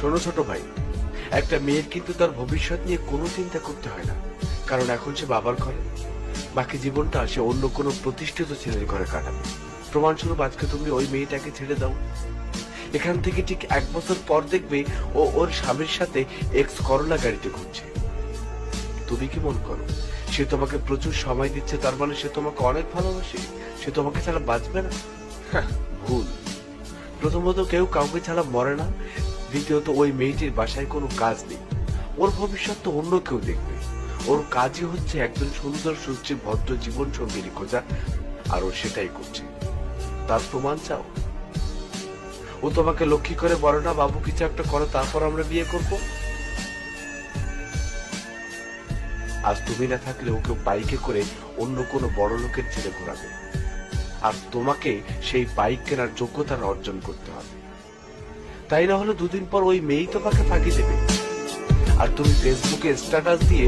শোনো ছোট ভাই একটা মেয়ের কিন্তু তার ভবিষ্যৎ নিয়ে কোনো চিন্তা করতে হয় না। কারণ এখন সে বাবার ঘরে বাকি জীবনটা সে অন্য কোনো প্রতিষ্ঠিত ছেলের ঘরে কাটাবে। প্রমাণস্বরূপ আজকে তুমি ওই মেয়েটাকে ছেড়ে দাও। এখান থেকে ঠিক এক বছর পর দেখবে ও ওর স্বামীর সাথে এক্স করোনা গাড়িতে ঘুরছে। তুমি কি মন করো সে তোমাকে প্রচুর সময় দিচ্ছে তার মানে সে তোমাকে অনেক ভালোবাসে? সে তোমাকে ছাড়া বাঁচবে না? হ্যাঁ, ভুল। প্রথমত কেউ কাউকে ছাড়া মরে না দ্বিতীয়ত, ওই মেয়েটির বাসায় কোনো কাজ নেই। ওর ভবিষ্যৎ তো অন্য কেউ দেখবে। ওর কাজই হচ্ছে একজন সুন্দর সুশ্রী ভদ্র জীবন সঙ্গীরই খোঁজা, আর ও সেটাই করছে। তার প্রমাণ চাও? ও তোমাকে লক্ষ্মী করে বলে না, বাবু, কিছু একটা করো, তারপর আমরা বিয়ে করব? আজ তুমি না থাকলে ওকে বাইকে করে অন্য কোনো বড় লোকের ছেলে ঘোরাবে। আর তোমাকে সেই বাইক কেনার যোগ্যতা অর্জন করতে হবে। তাই না হলে দুদিন পর ওই মেয়েই তোমাকে ফাঁকি দেবে। আর তুমি ফেসবুকে স্ট্যাটাস দিয়ে